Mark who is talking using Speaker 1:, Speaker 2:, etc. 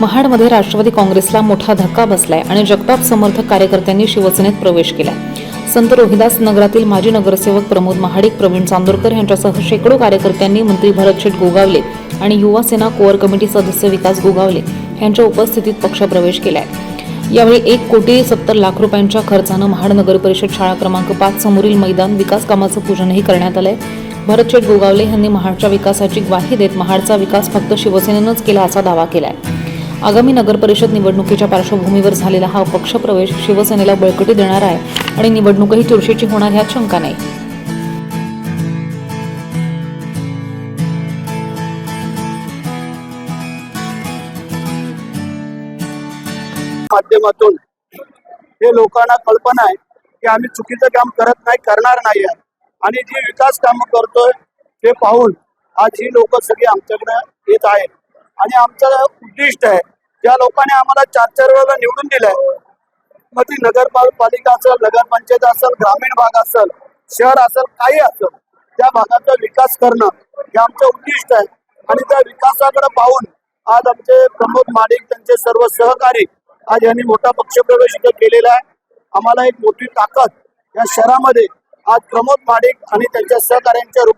Speaker 1: महाडमध्ये राष्ट्रवादी काँग्रेसला मोठा धक्का बसलाय आणि जगताप समर्थक कार्यकर्त्यांनी शिवसेनेत प्रवेश केलाय. संत रोहिदास नगरातील माजी नगरसेवक प्रमोद महाडिक प्रवीण चांदोरकर यांच्यासह शेकडो कार्यकर्त्यांनी मंत्री भरत शेठ गोगावले आणि युवा सेना कोअर कमिटी सदस्य विकास गोगावले यांच्या उपस्थितीत पक्षप्रवेश केलाय. यावेळी एक कोटी सत्तर लाख रुपयांच्या खर्चानं महाड नगर परिषद शाळा क्रमांक पाच समोरील मैदान विकास कामाचं पूजनही करण्यात आलंय. भरत शेठ गोगावले यांनी महाडच्या विकासाची ग्वाही देत महाडचा विकास फक्त शिवसेनेनंच केला असा दावा केलाय. आगामी नगर परिषद निवडणुकीच्या पार्श्वभूमीवर झालेला हा पक्षप्रवेश शिवसेनेला बळकटी देणार आहे आणि निवडणूकही चुरशीची होणार ह्यात शंका नाही.
Speaker 2: माध्यमातून हे लोकांना कल्पना आहे की आम्ही चुकीचं काम करत नाही करणार नाही आहे. आणि जी विकास कामं करतोय ते पाहून आज ही लोक सगळी आमच्याकडे येत आहेत. आणि आमचं उद्दिष्ट आहे ज्या लोकांनी आम्हाला चार चार वेळेला निवडून दिलंय. मग ती नगरपालिका असेल नगरपंचायत असेल ग्रामीण भाग असेल शहर असेल काही असेल त्या भागाचा विकास करणं हे आमचं उद्दिष्ट आहे. आणि त्या विकासाकडे पाहून आज आमचे प्रमोद माडिक त्यांचे सर्व सहकारी आज यांनी मोठा पक्षप्रवेश इथे केलेला आहे. आम्हाला एक मोठी ताकद या शहरामध्ये आज प्रमोद माडिक आणि त्यांच्या सहकार्यांच्या रूपात